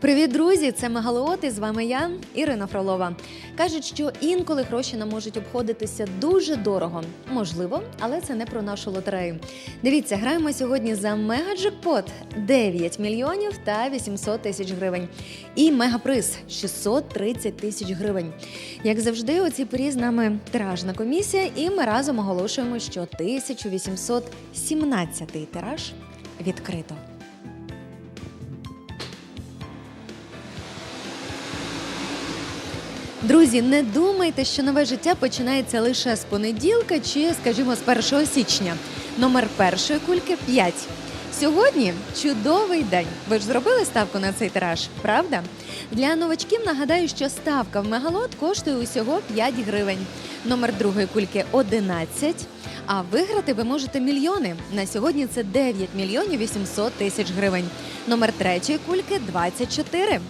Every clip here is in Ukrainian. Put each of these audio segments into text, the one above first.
Привіт, друзі! Це Мегалоот і з вами я, Ірина Фролова. Кажуть, що інколи гроші нам можуть обходитися дуже дорого. Можливо, але це не про нашу лотерею. Дивіться, граємо сьогодні за мегаджекпот 9 мільйонів та 800 тисяч гривень. І мегаприз 630 тисяч гривень. Як завжди, у цій порі з нами тиражна комісія, і ми разом оголошуємо, що 1817 тираж відкрито. Друзі, не думайте, що нове життя починається лише з понеділка чи, скажімо, з 1 січня. Номер першої кульки 5. Сьогодні чудовий день. Ви ж зробили ставку на цей тираж, правда? Для новачків нагадаю, що ставка в мегалот коштує усього 5 гривень. Номер другої кульки 11. А виграти ви можете мільйони. На сьогодні це 9 мільйонів 800 тисяч гривень. Номер третьої кульки 24.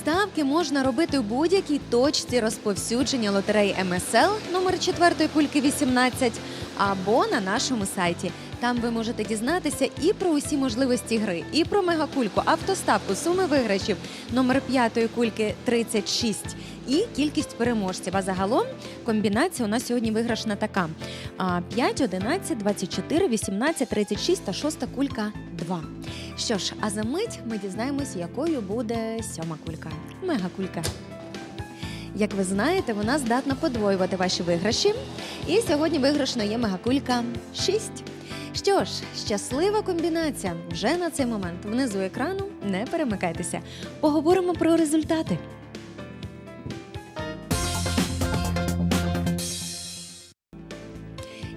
Ставки можна робити у будь-якій точці розповсюдження лотереї МСЛ номер 4 кульки 18 або на нашому сайті. Там ви можете дізнатися і про усі можливості гри, і про мегакульку, автоставку, суми виграшів номер 5 кульки 36 і кількість переможців. А загалом комбінація у нас сьогодні виграшна така: А, 5, 11, 24, 18, 36 та шоста кулька 2. Що ж, а за мить ми дізнаємось, якою буде сьома кулька. Мегакулька. Як ви знаєте, вона здатна подвоювати ваші виграші. І сьогодні виграшна є мегакулька 6. Що ж, щаслива комбінація вже на цей момент. Внизу екрану не перемикайтеся. Поговоримо про результати.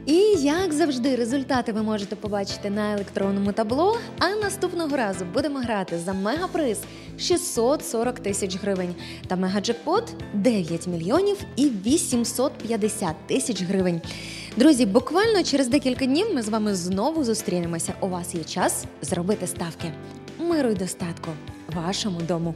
І як завжди, результати ви можете побачити на електронному табло. А наступного разу будемо грати за мегаприз 640 тисяч гривень та мегаджекпот 9 мільйонів і 850 тисяч гривень. Друзі, буквально через декілька днів ми з вами знову зустрінемося. У вас є час зробити ставки. Миру й достатку вашому дому.